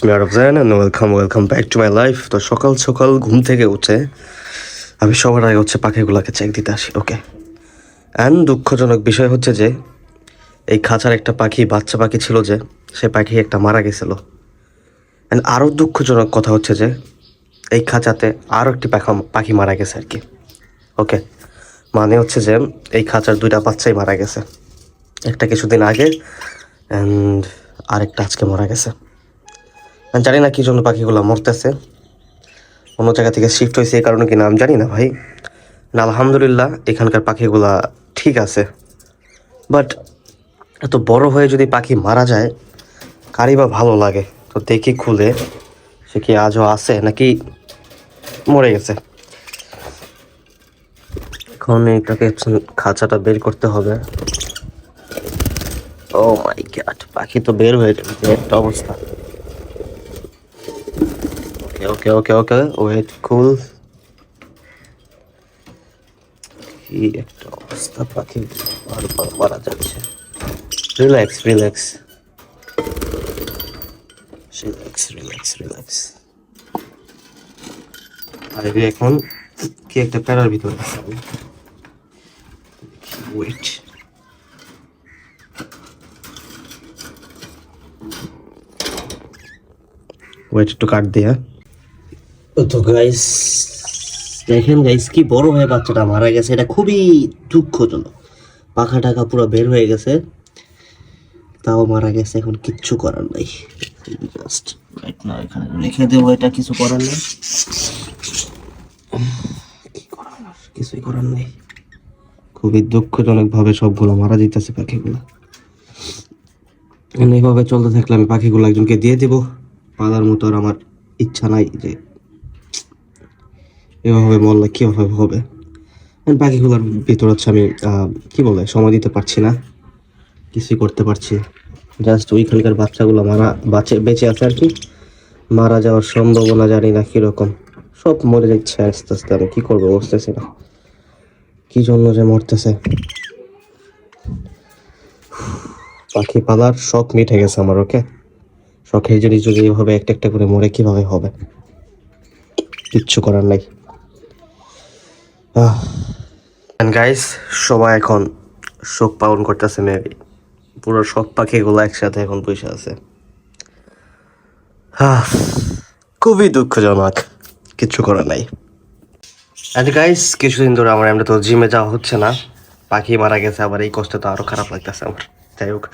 It's me Arfajan and welcome welcome back to my life তো সকাল সকাল ঘুম থেকে উঠে আমি সবার আগে হচ্ছে পাখিগুলোকে চেক দিতে আসি ওকে অ্যান্ড দুঃখজনক বিষয় হচ্ছে যে, এই খাঁচার একটা পাখি, বাচ্চা পাখি ছিল যে, সে পাখি একটা মারা গেছিল। অ্যান্ড আরও দুঃখজনক কথা হচ্ছে যে, এই খাঁচাতে আরও একটি পাখা পাখি মারা গেছে আর কি ওকে মানে হচ্ছে যে, এই খাঁচার দুইটা বাচ্চাই মারা গেছে। একটা কিছুদিন আগে অ্যান্ড আরেকটা আজকে মারা গেছে। জানি না কি জন্য পাখিগুলো মরতেছে। অন্য জায়গা থেকে শিফট হয়েছে এই কারণে কিনা আমি জানি না ভাই। না, আলহামদুলিল্লাহ, এখানকার পাখিগুলা ঠিক আছে। বাট এত বড় হয়ে যদি পাখি মারা যায়, কারই বা ভালো লাগে? তো দেখি খুলে সে কি আজও আছে নাকি মরে গেছে? এখন এটাকে খাঁচাটা বের করতে হবে। ও মাই গড পাখি তো বের হয়ে গেল একটা অবস্থা। ওকে ওকে ওকে ওকে ওয়েট কুল কি একটা অবস্থা, পাখি বারবার মারা যাচ্ছে। Relax relax relax relax relax আর এগুলো এখন কি একটা প্যারার ভিতরে ওয়েট ওয়েট একটু কাট দিয়া তো গাইস দেখেন গাইস কি বড় হয়ে বাচ্চাটা মারা গেছে, এটা খুবই দুঃখজনক। পাখা টাকা পুরো বের হয়ে গেছে, তাও মারা গেছে, এখন কিচ্ছু করার নাই। জাস্ট রাইট না এখানে লিখে দেবো এটা, কিছু করার নেই। কি করার? কিছুই করার নেই। খুবই দুঃখজনক ভাবে সবগুলো মারা যেতেছে পাখিগুলো। এইভাবে চলতে থাকলে আমি পাখিগুলো একজনকে দিয়ে দিব। পালার মতো আর আমার ইচ্ছা নাই যে এভাবে মরলে কীভাবে হবে? And পাখিগুলোর ভিতর হচ্ছে আমি কি বলে, সময় দিতে পারছি না। কিছুই করতে পারছি জাস্ট ওইখানকার বাচ্চাগুলো মারা, বাঁচে, বেঁচে আছে আর কি। মারা যাওয়ার সম্ভাবনা জানি না কীরকম। সব মরে যাচ্ছে আস্তে আস্তে, আমি কী করব বুঝতেছি না। কী জন্য যে মরতেছে। পাখি পালার শখ মিটে গেছে আমার, ওকে? শখের জিনিস যদি এইভাবে একটা একটা করে মরে কীভাবে হবে? কিচ্ছু করার নাই। গাইস সবাই এখন শোক পালন করতেছে মেবি পুরো শখ পাখিগুলো একসাথে এখন বসে আছে। খুবই দুঃখজনক। কিচ্ছু করার নাই। অ্যান্ড গাইস কিছুদিন ধরে আমার এমনি তো জিমে যাওয়া হচ্ছে না। পাখি মারা গেছে, আবার এই কষ্ট তো আরও খারাপ লাগতেছে আমার। যাই হোক,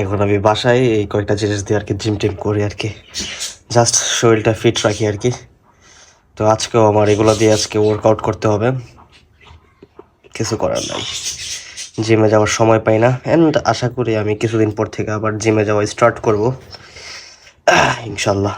এখন আমি বাসায় এই কয়েকটা জিনিস দিয়ে আর কি জিম টিম করি আর কি। জাস্ট শরীরটা ফিট রাখি আর কি। তো আজকেও আমার এগুলো দিয়ে আজকে ওয়ার্কআউট করতে হবে। কিছু করার নাই। জিমে যাওয়ার সময় পাই না। অ্যান্ড আশা করি আমি কিছুদিন পর থেকে আবার জিমে যাওয়া স্টার্ট করব। ইনশাল্লাহ।